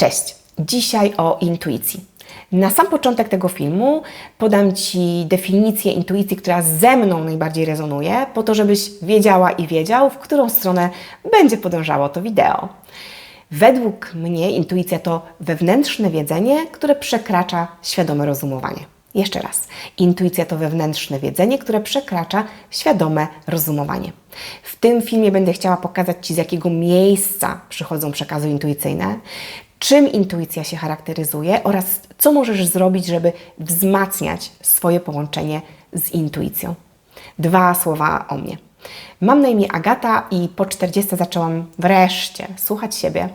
Cześć! Dzisiaj o intuicji. Na sam początek tego filmu podam Ci definicję intuicji, która ze mną najbardziej rezonuje, po to, żebyś wiedziała i wiedział, w którą stronę będzie podążało to wideo. Według mnie intuicja to wewnętrzne wiedzenie, które przekracza świadome rozumowanie. Jeszcze raz. Intuicja to wewnętrzne wiedzenie, które przekracza świadome rozumowanie. W tym filmie będę chciała pokazać Ci, z jakiego miejsca przychodzą przekazy intuicyjne, czym intuicja się charakteryzuje oraz co możesz zrobić, żeby wzmacniać swoje połączenie z intuicją. Dwa słowa o mnie. Mam na imię Agata i po 40 zaczęłam wreszcie słuchać siebie.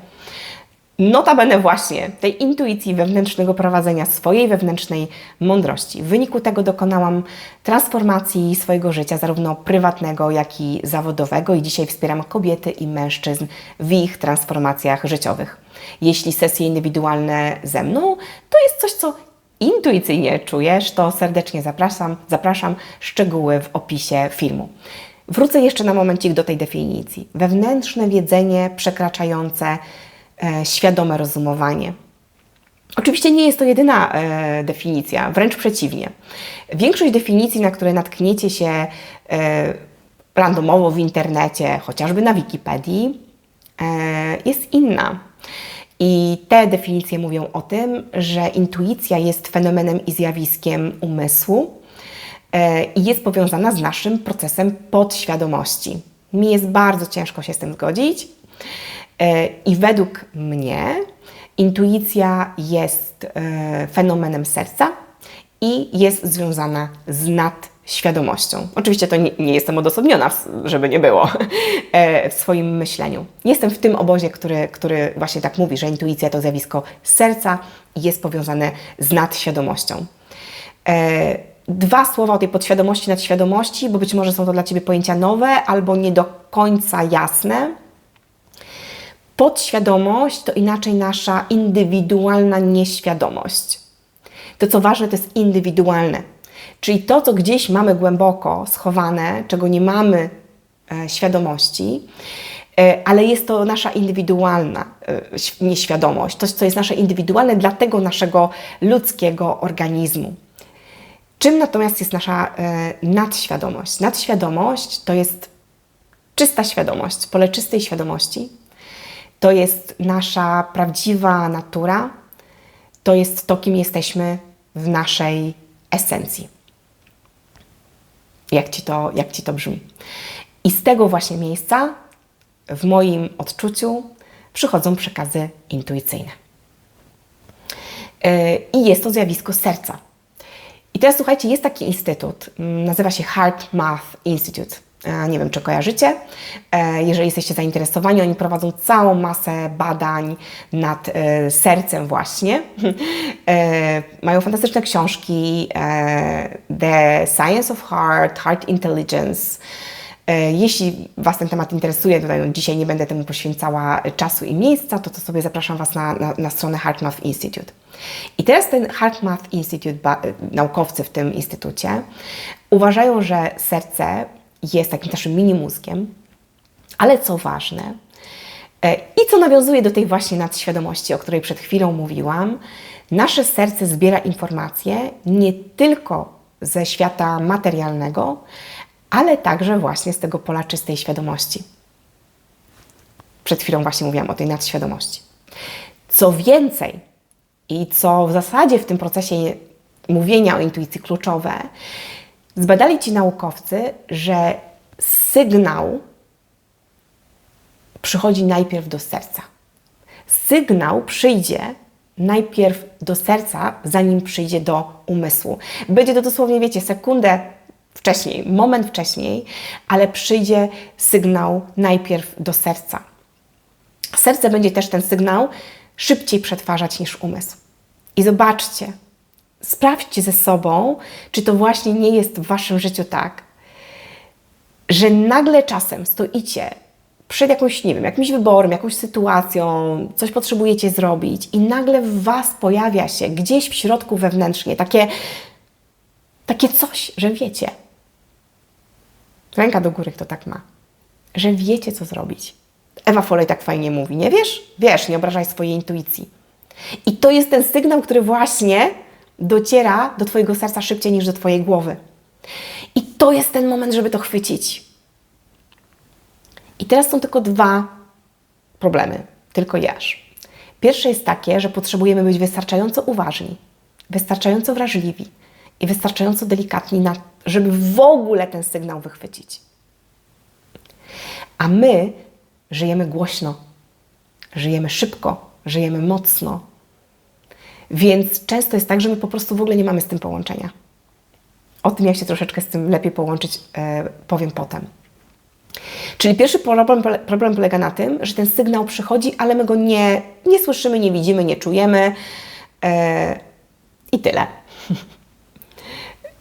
Notabene właśnie tej intuicji wewnętrznego prowadzenia swojej wewnętrznej mądrości. W wyniku tego dokonałam transformacji swojego życia, zarówno prywatnego, jak i zawodowego, i dzisiaj wspieram kobiety i mężczyzn w ich transformacjach życiowych. Jeśli sesje indywidualne ze mną, to jest coś, co intuicyjnie czujesz, to serdecznie zapraszam, zapraszam szczegóły w opisie filmu. Wrócę jeszcze na momencik do tej definicji. Wewnętrzne wiedzenie przekraczające świadome rozumowanie. Oczywiście nie jest to jedyna e, definicja, wręcz przeciwnie. Większość definicji, na które natkniecie się e, randomowo w internecie, chociażby na Wikipedii, e, jest inna. I te definicje mówią o tym, że intuicja jest fenomenem i zjawiskiem umysłu e, i jest powiązana z naszym procesem podświadomości. Mi jest bardzo ciężko się z tym zgodzić. E, I według mnie intuicja jest e, fenomenem serca i jest związana z nadświadomością. Oczywiście to nie, nie jestem odosobniona, żeby nie było, e, w swoim myśleniu. Jestem w tym obozie, który, który właśnie tak mówi, że intuicja to zjawisko serca i jest powiązane z nadświadomością. Dwa słowa o tej podświadomości, nadświadomości, bo być może są to dla Ciebie pojęcia nowe albo nie do końca jasne. Podświadomość to inaczej nasza indywidualna nieświadomość. To, co ważne, to jest indywidualne. Czyli to, co gdzieś mamy głęboko schowane, czego nie mamy e, świadomości, e, ale jest to nasza indywidualna e, nieświadomość, to, co jest nasze indywidualne dla tego naszego ludzkiego organizmu. Czym natomiast jest nasza e, nadświadomość? Nadświadomość to jest czysta świadomość, pole czystej świadomości to jest nasza prawdziwa natura, to jest to, kim jesteśmy w naszej esencji. Jak ci to, jak ci to brzmi? I z tego właśnie miejsca, w moim odczuciu, przychodzą przekazy intuicyjne. Yy, I jest to zjawisko serca. I teraz słuchajcie, jest taki instytut, nazywa się Heart Math Institute. E, nie wiem, czy kojarzycie. E, jeżeli jesteście zainteresowani, oni prowadzą całą masę badań nad e, sercem właśnie. Mają fantastyczne książki The Science of Heart, Heart Intelligence. Jeśli Was ten temat interesuje, tutaj no, dzisiaj nie będę temu poświęcała czasu i miejsca, to, to sobie zapraszam Was na, na, na stronę HeartMath Institute. I teraz ten HeartMath Institute, naukowcy w tym instytucie, uważają, że serce jest takim naszym mini mózgiem, ale co ważne, e, i co nawiązuje do tej właśnie nadświadomości, o której przed chwilą mówiłam, nasze serce zbiera informacje nie tylko ze świata materialnego, ale także właśnie z tego pola czystej świadomości. Przed chwilą właśnie mówiłam o tej nadświadomości. Co więcej, i co w zasadzie w tym procesie mówienia o intuicji kluczowe, Zbadali ci naukowcy, że sygnał przychodzi najpierw do serca. Sygnał przyjdzie najpierw do serca, zanim przyjdzie do umysłu. Będzie to dosłownie, wiecie, sekundę wcześniej, moment wcześniej, ale przyjdzie sygnał najpierw do serca. Serce będzie też ten sygnał szybciej przetwarzać niż umysł. I zobaczcie, sprawdźcie ze sobą, czy to właśnie nie jest w waszym życiu tak, że nagle czasem stoicie przed jakąś, nie wiem, jakimś wyborem, jakąś sytuacją, coś potrzebujecie zrobić i nagle w was pojawia się gdzieś w środku wewnętrznie takie, takie coś, że wiecie. Ręka do góry, kto tak ma. Że wiecie, co zrobić. Ewa Foley tak fajnie mówi. Nie wiesz? Wiesz, nie obrażaj swojej intuicji. I to jest ten sygnał, który właśnie dociera do Twojego serca szybciej niż do Twojej głowy. I to jest ten moment, żeby to chwycić. I teraz są tylko dwa problemy, tylko jaż. Pierwsze jest takie, że potrzebujemy być wystarczająco uważni, wystarczająco wrażliwi i wystarczająco delikatni, na, żeby w ogóle ten sygnał wychwycić. A my żyjemy głośno, żyjemy szybko, żyjemy mocno. Więc często jest tak, że my po prostu w ogóle nie mamy z tym połączenia. O tym, jak się troszeczkę z tym lepiej połączyć, e, powiem potem. Czyli pierwszy problem, problem polega na tym, że ten sygnał przychodzi, ale my go nie, nie słyszymy, nie widzimy, nie czujemy e, i tyle.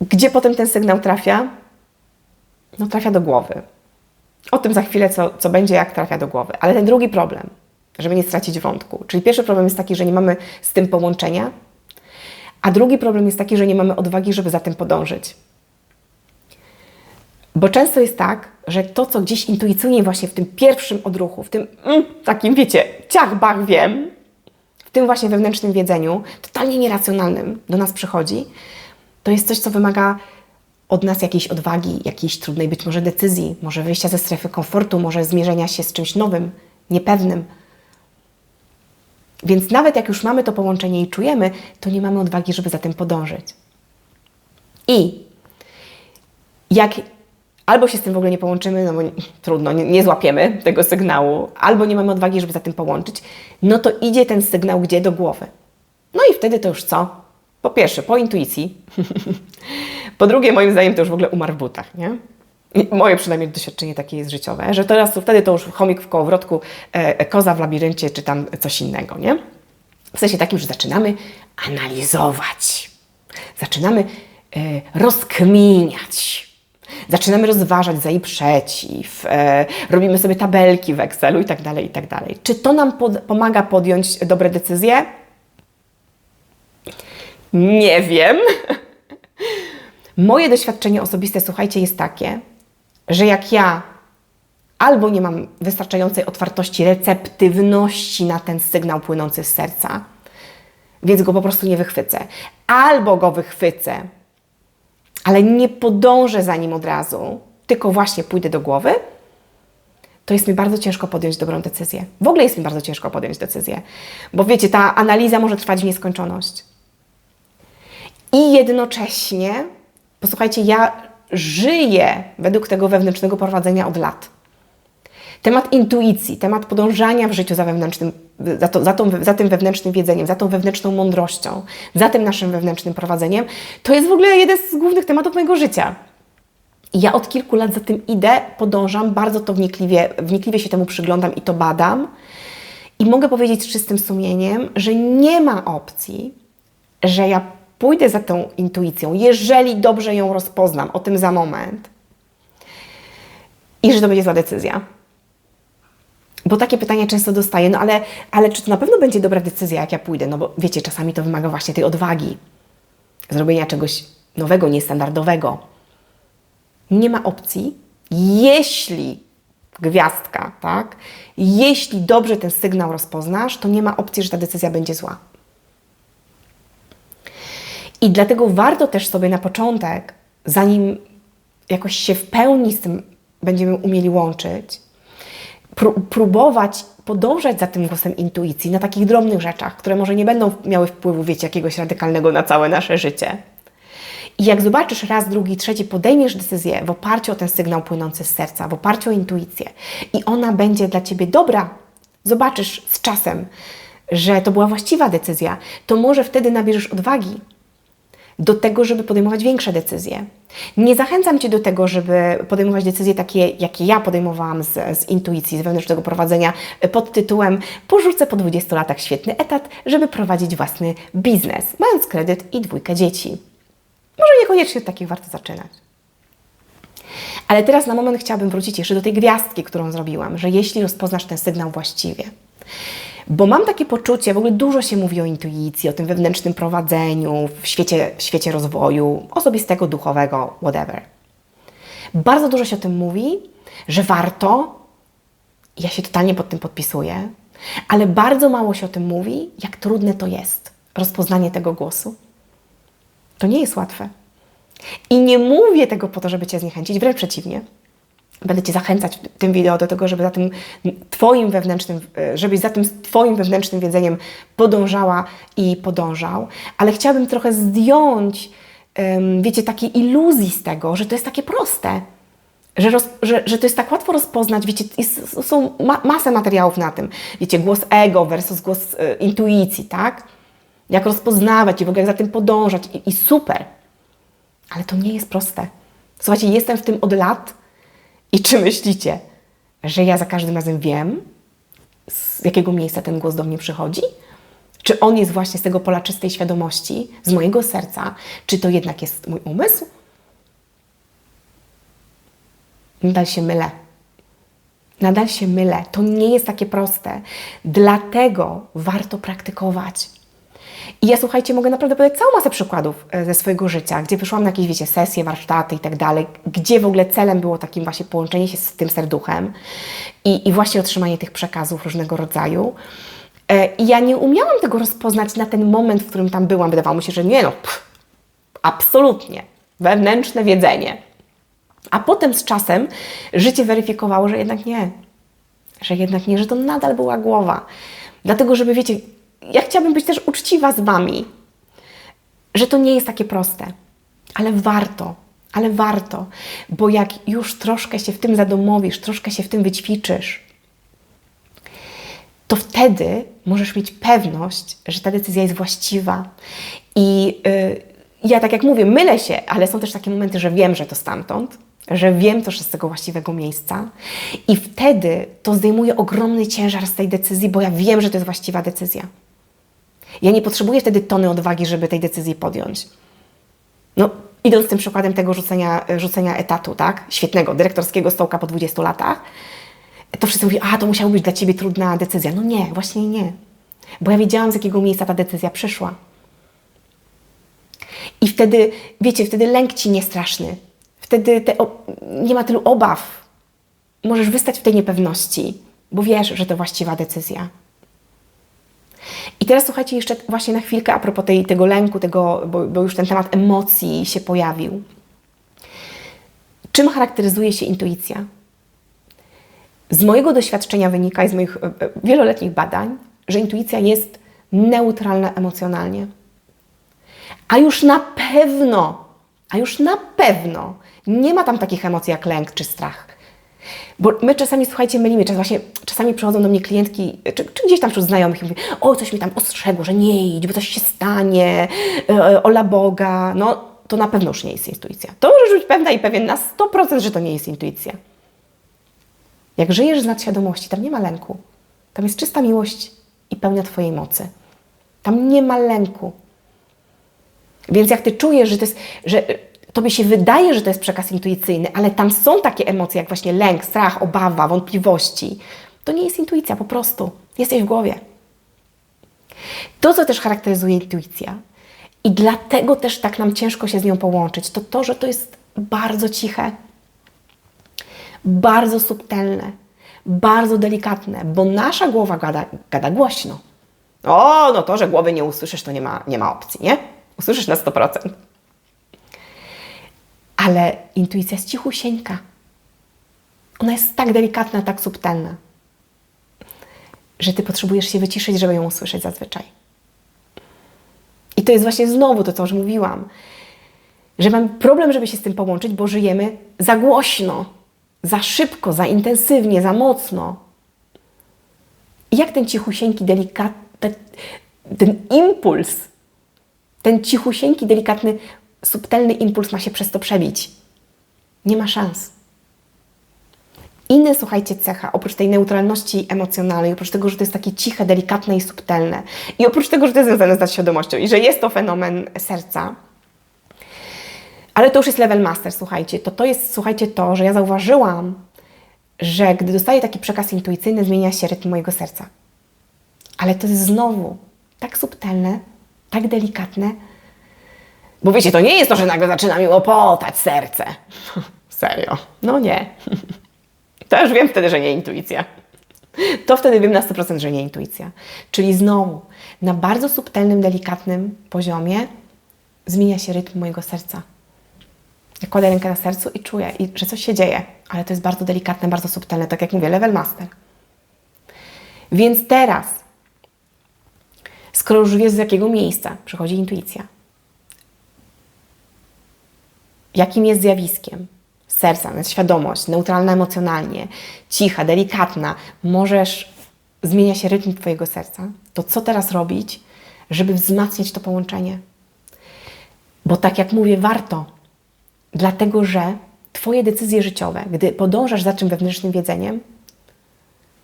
Gdzie potem ten sygnał trafia? No trafia do głowy. O tym za chwilę, co, co będzie, jak trafia do głowy. Ale ten drugi problem, żeby nie stracić wątku. Czyli pierwszy problem jest taki, że nie mamy z tym połączenia, a drugi problem jest taki, że nie mamy odwagi, żeby za tym podążyć. Bo często jest tak, że to, co gdzieś intuicyjnie właśnie w tym pierwszym odruchu, w tym mm, takim, wiecie, ciach, bach, wiem, w tym właśnie wewnętrznym wiedzeniu, totalnie nieracjonalnym do nas przychodzi, to jest coś, co wymaga od nas jakiejś odwagi, jakiejś trudnej być może decyzji, może wyjścia ze strefy komfortu, może zmierzenia się z czymś nowym, niepewnym. Więc nawet jak już mamy to połączenie i czujemy, to nie mamy odwagi, żeby za tym podążyć. I jak albo się z tym w ogóle nie połączymy, no bo trudno, nie, nie, złapiemy tego sygnału, albo nie mamy odwagi, żeby za tym połączyć, no to idzie ten sygnał gdzie? Do głowy. No i wtedy to już co? Po pierwsze, po intuicji. po drugie, moim zdaniem to już w ogóle umarł w butach, nie? Moje przynajmniej doświadczenie takie jest życiowe, że teraz wtedy to już chomik w kołowrotku, e, e, koza w labiryncie, czy tam coś innego, nie? W sensie takim, że zaczynamy analizować. Zaczynamy e, rozkminiać. Zaczynamy rozważać za i przeciw, e, robimy sobie tabelki w Excelu i tak dalej, i tak dalej. Czy to nam pod, pomaga podjąć dobre decyzje? Nie wiem. Moje doświadczenie osobiste, słuchajcie, jest takie, że jak ja albo nie mam wystarczającej otwartości, receptywności na ten sygnał płynący z serca, więc go po prostu nie wychwycę, albo go wychwycę, ale nie podążę za nim od razu, tylko właśnie pójdę do głowy, to jest mi bardzo ciężko podjąć dobrą decyzję. W ogóle jest mi bardzo ciężko podjąć decyzję, bo wiecie, ta analiza może trwać w nieskończoność. I jednocześnie, posłuchajcie, ja żyję według tego wewnętrznego prowadzenia od lat. Temat intuicji, temat podążania w życiu za, wewnętrznym, za, to, za, tą, za tym wewnętrznym wiedzeniem, za tą wewnętrzną mądrością, za tym naszym wewnętrznym prowadzeniem, to jest w ogóle jeden z głównych tematów mojego życia. I ja od kilku lat za tym idę, podążam, bardzo to wnikliwie, wnikliwie się temu przyglądam i to badam. I mogę powiedzieć z czystym sumieniem, że nie ma opcji, że ja pójdę za tą intuicją, jeżeli dobrze ją rozpoznam, o tym za moment, i że to będzie zła decyzja. Bo takie pytania często dostaję, no ale, ale czy to na pewno będzie dobra decyzja, jak ja pójdę? No bo wiecie, czasami to wymaga właśnie tej odwagi, zrobienia czegoś nowego, niestandardowego. Nie ma opcji, jeśli gwiazdka, tak? Jeśli dobrze ten sygnał rozpoznasz, to nie ma opcji, że ta decyzja będzie zła. I dlatego warto też sobie na początek, zanim jakoś się w pełni z tym będziemy umieli łączyć, próbować podążać za tym głosem intuicji na takich drobnych rzeczach, które może nie będą miały wpływu, wiecie, jakiegoś radykalnego na całe nasze życie. I jak zobaczysz raz, drugi, trzeci, podejmiesz decyzję w oparciu o ten sygnał płynący z serca, w oparciu o intuicję i ona będzie dla Ciebie dobra, zobaczysz z czasem, że to była właściwa decyzja, to może wtedy nabierzesz odwagi do tego, żeby podejmować większe decyzje. Nie zachęcam Cię do tego, żeby podejmować decyzje takie, jakie ja podejmowałam z, z intuicji, z wewnętrznego prowadzenia pod tytułem Porzucę po 20 latach świetny etat, żeby prowadzić własny biznes, mając kredyt i dwójkę dzieci. Może niekoniecznie od takich warto zaczynać. Ale teraz na moment chciałabym wrócić jeszcze do tej gwiazdki, którą zrobiłam, że jeśli rozpoznasz ten sygnał właściwie, bo mam takie poczucie, w ogóle dużo się mówi o intuicji, o tym wewnętrznym prowadzeniu, w świecie, w świecie rozwoju osobistego, duchowego, whatever. Bardzo dużo się o tym mówi, że warto, ja się totalnie pod tym podpisuję, Ale bardzo mało się o tym mówi, jak trudne to jest rozpoznanie tego głosu. To nie jest łatwe. I nie mówię tego po to, żeby Cię zniechęcić, wręcz przeciwnie. Będę Cię zachęcać w tym wideo do tego, żeby za tym Twoim wewnętrznym, e, żebyś za tym Twoim wewnętrznym wiedzeniem podążała i podążał, ale chciałabym trochę zdjąć, wiecie, takiej iluzji z tego, że to jest takie proste. Że, roz, że, że to jest tak łatwo rozpoznać, wiecie, jest, są ma, masę materiałów na tym. Wiecie, głos ego versus głos y, intuicji, tak? Jak rozpoznawać i w ogóle jak za tym podążać i, i super. Ale to nie jest proste. Słuchajcie, jestem w tym od lat i czy myślicie, że ja za każdym razem wiem, z jakiego miejsca ten głos do mnie przychodzi? Czy on jest właśnie z tego pola czystej świadomości, z mojego serca, czy to jednak jest mój umysł? Nadal się mylę. Nadal się mylę. To nie jest takie proste. Dlatego warto praktykować. I ja słuchajcie, mogę naprawdę podać całą masę przykładów e, ze swojego życia, gdzie wyszłam na jakieś, wiecie, sesje, warsztaty i tak dalej, gdzie w ogóle celem było takim właśnie połączenie się z tym serduchem i, i właśnie otrzymanie tych przekazów różnego rodzaju. E, I ja nie umiałam tego rozpoznać na ten moment, w którym tam byłam. Wydawało mi się, że nie no, pff, absolutnie. Wewnętrzne wiedzenie. A potem z czasem życie weryfikowało, że jednak nie. Że jednak nie, że to nadal była głowa. Dlatego, żeby wiecie, ja chciałabym być też uczciwa z Wami, że to nie jest takie proste, ale warto, ale warto, bo jak już troszkę się w tym zadomowisz, troszkę się w tym wyćwiczysz, to wtedy możesz mieć pewność, że ta decyzja jest właściwa. I yy, ja, tak jak mówię, mylę się, ale są też takie momenty, że wiem, że to stamtąd, że wiem też z tego właściwego miejsca i wtedy to zdejmuje ogromny ciężar z tej decyzji, bo ja wiem, że to jest właściwa decyzja. Ja nie potrzebuję wtedy tony odwagi, żeby tej decyzji podjąć. No, idąc tym przykładem tego rzucenia, rzucenia etatu, tak? Świetnego, dyrektorskiego stołka po 20 latach, to wszyscy mówią, a to musiała być dla Ciebie trudna decyzja. No nie, właśnie nie. Bo ja wiedziałam, z jakiego miejsca ta decyzja przyszła. I wtedy, wiecie, wtedy lęk Ci nie straszny. Wtedy te, nie ma tylu obaw. Możesz wystać w tej niepewności, bo wiesz, że to właściwa decyzja. I teraz słuchajcie jeszcze właśnie na chwilkę a propos tej, tego lęku, tego, bo, bo już ten temat emocji się pojawił. Czym charakteryzuje się intuicja? Z mojego doświadczenia wynika i z moich e, e, wieloletnich badań, że intuicja jest neutralna emocjonalnie. A już na pewno, a już na pewno nie ma tam takich emocji jak lęk czy strach. Bo my czasami, słuchajcie, mylimy, czas właśnie, czasami przychodzą do mnie klientki, czy, czy, gdzieś tam wśród znajomych i mówią, o, coś mi tam ostrzegło, że nie idź, bo coś się stanie, e, ola Boga, no to na pewno już nie jest intuicja. To możesz być pewna i pewien na 100%, że to nie jest intuicja. Jak żyjesz z nadświadomości, tam nie ma lęku. Tam jest czysta miłość i pełnia Twojej mocy. Tam nie ma lęku. Więc jak Ty czujesz, że to jest, że Tobie się wydaje, że to jest przekaz intuicyjny, ale tam są takie emocje jak właśnie lęk, strach, obawa, wątpliwości. To nie jest intuicja, po prostu. Jesteś w głowie. To, co też charakteryzuje intuicja, i dlatego też tak nam ciężko się z nią połączyć, to to, że to jest bardzo ciche, bardzo subtelne, bardzo delikatne, bo nasza głowa gada, gada głośno. O, no to, że głowy nie usłyszysz, to nie ma, nie ma opcji, nie? Usłyszysz na 100%. Ale intuicja jest cichusieńka. Ona jest tak delikatna, tak subtelna, że ty potrzebujesz się wyciszyć, żeby ją usłyszeć zazwyczaj. I to jest właśnie znowu to, co już mówiłam, że mam problem, żeby się z tym połączyć, bo żyjemy za głośno, za szybko, za intensywnie, za mocno. I jak ten cichusieńki, delikatny, ten impuls, ten cichusieńki, delikatny subtelny impuls ma się przez to przebić. Nie ma szans. Inny, słuchajcie, cecha, oprócz tej neutralności emocjonalnej, oprócz tego, że to jest takie ciche, delikatne i subtelne, i oprócz tego, że to jest związane z nadświadomością i że jest to fenomen serca, ale to już jest level master, słuchajcie, to to jest, słuchajcie, to, że ja zauważyłam, że gdy dostaję taki przekaz intuicyjny, zmienia się rytm mojego serca. Ale to jest znowu tak subtelne, tak delikatne, bo wiecie, to nie jest to, że nagle zaczyna mi łopotać serce. Serio. No nie. To już wiem wtedy, że nie intuicja. to wtedy wiem na 100%, że nie intuicja. Czyli znowu, na bardzo subtelnym, delikatnym poziomie zmienia się rytm mojego serca. Ja kładę rękę na sercu i czuję, i, że coś się dzieje, ale to jest bardzo delikatne, bardzo subtelne, tak jak mówię, level master. Więc teraz, skoro już wiesz z jakiego miejsca przychodzi intuicja, jakim jest zjawiskiem, serca, świadomość, neutralna emocjonalnie, cicha, delikatna, możesz, zmienia się rytm Twojego serca, to co teraz robić, żeby wzmacniać to połączenie? Bo tak jak mówię, warto, dlatego że Twoje decyzje życiowe, gdy podążasz za czym wewnętrznym wiedzeniem,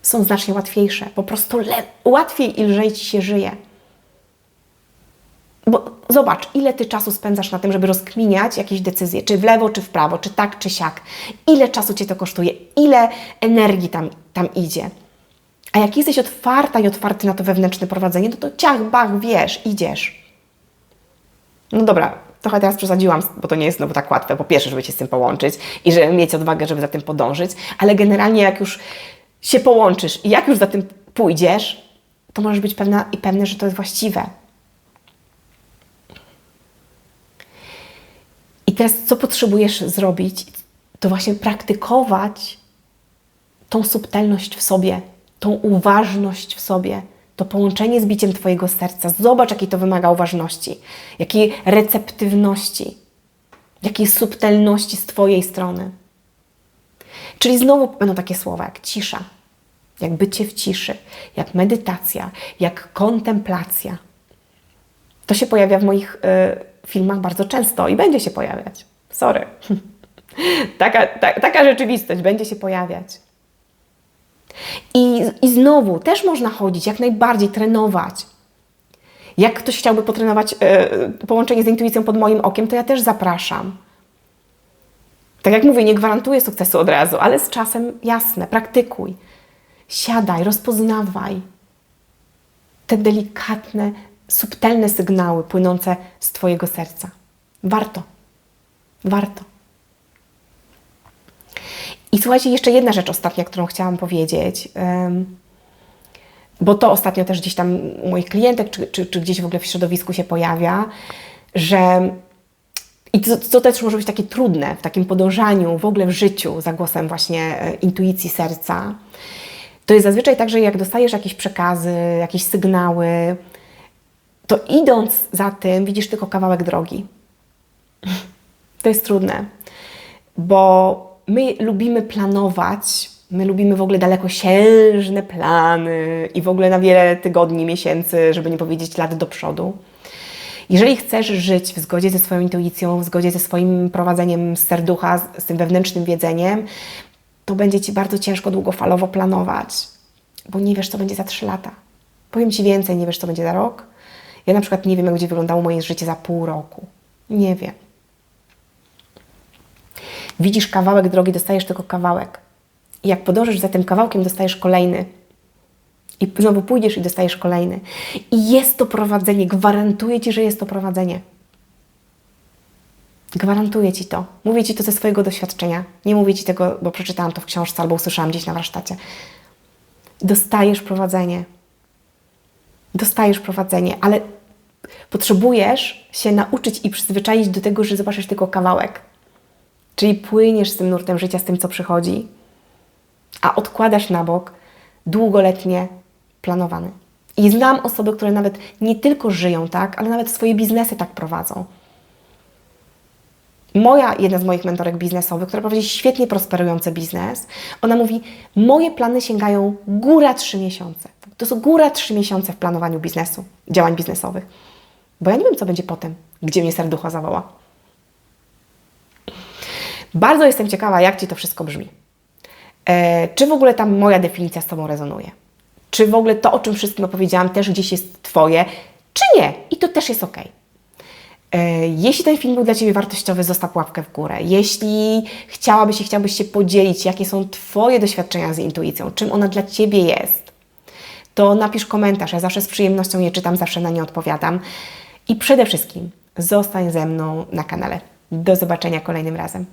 są znacznie łatwiejsze. Po prostu łatwiej i lżej Ci się żyje. Bo zobacz, ile ty czasu spędzasz na tym, żeby rozkminiać jakieś decyzje, czy w lewo, czy w prawo, czy tak, czy siak. Ile czasu cię to kosztuje, ile energii tam, tam idzie. A jak jesteś otwarta i otwarty na to wewnętrzne prowadzenie, no to ciach, bach, wiesz, idziesz. No dobra, trochę teraz przesadziłam, bo to nie jest znowu tak łatwe. Po pierwsze, żeby się z tym połączyć i żeby mieć odwagę, żeby za tym podążyć, ale generalnie jak już się połączysz i jak już za tym pójdziesz, to możesz być pewna i pewny, że to jest właściwe. Teraz, co potrzebujesz zrobić, to właśnie praktykować tą subtelność w sobie, tą uważność w sobie, to połączenie z biciem Twojego serca. Zobacz, jakiej to wymaga uważności, jakiej receptywności, jakiej subtelności z Twojej strony. Czyli znowu będą takie słowa jak cisza, jak bycie w ciszy, jak medytacja, jak kontemplacja. To się pojawia w moich. Yy, filmach bardzo często i będzie się pojawiać. Sorry. taka, ta, taka rzeczywistość będzie się pojawiać. I, I znowu też można chodzić, jak najbardziej trenować. Jak ktoś chciałby potrenować yy, połączenie z intuicją pod moim okiem, to ja też zapraszam. Tak jak mówię, nie gwarantuję sukcesu od razu, ale z czasem jasne, praktykuj. Siadaj, rozpoznawaj te delikatne subtelne sygnały płynące z Twojego serca. Warto. Warto. I słuchajcie, jeszcze jedna rzecz ostatnia, którą chciałam powiedzieć, bo to ostatnio też gdzieś tam u moich klientek, czy, czy, czy gdzieś w ogóle w środowisku się pojawia, że i to, to też może być takie trudne w takim podążaniu w ogóle w życiu za głosem właśnie e, intuicji serca. To jest zazwyczaj tak, że jak dostajesz jakieś przekazy, jakieś sygnały, to idąc za tym, widzisz tylko kawałek drogi. To jest trudne, bo my lubimy planować, my lubimy w ogóle dalekosiężne plany i w ogóle na wiele tygodni, miesięcy, żeby nie powiedzieć lat do przodu. Jeżeli chcesz żyć w zgodzie ze swoją intuicją, w zgodzie ze swoim prowadzeniem serducha, z tym wewnętrznym wiedzeniem, to będzie Ci bardzo ciężko długofalowo planować, bo nie wiesz, co będzie za trzy lata. Powiem Ci więcej, nie wiesz, co będzie za rok, ja na przykład nie wiem, jak będzie wyglądało moje życie za pół roku. Nie wiem. Widzisz kawałek drogi, dostajesz tylko kawałek. I jak podążysz za tym kawałkiem, dostajesz kolejny. I znowu pójdziesz i dostajesz kolejny. I jest to prowadzenie. Gwarantuję Ci, że jest to prowadzenie. Gwarantuję Ci to. Mówię Ci to ze swojego doświadczenia. Nie mówię Ci tego, bo przeczytałam to w książce albo usłyszałam gdzieś na warsztacie. Dostajesz prowadzenie dostajesz prowadzenie, ale potrzebujesz się nauczyć i przyzwyczaić do tego, że zobaczysz tylko kawałek. Czyli płyniesz z tym nurtem życia, z tym, co przychodzi, a odkładasz na bok długoletnie planowany. I znam osoby, które nawet nie tylko żyją tak, ale nawet swoje biznesy tak prowadzą. Moja, jedna z moich mentorek biznesowych, która prowadzi świetnie prosperujący biznes, ona mówi: Moje plany sięgają góra trzy miesiące. To są góra trzy miesiące w planowaniu biznesu, działań biznesowych. Bo ja nie wiem, co będzie potem, gdzie mnie serducho zawoła. Bardzo jestem ciekawa, jak Ci to wszystko brzmi. E, czy w ogóle tam moja definicja z Tobą rezonuje? Czy w ogóle to, o czym wszystkim opowiedziałam, też gdzieś jest Twoje, czy nie? I to też jest ok. E, jeśli ten film był dla Ciebie wartościowy, zostaw łapkę w górę. Jeśli chciałabyś i chciałbyś się podzielić, jakie są Twoje doświadczenia z intuicją, czym ona dla Ciebie jest, to napisz komentarz. Ja zawsze z przyjemnością je czytam, zawsze na nie odpowiadam. I przede wszystkim zostań ze mną na kanale. Do zobaczenia kolejnym razem.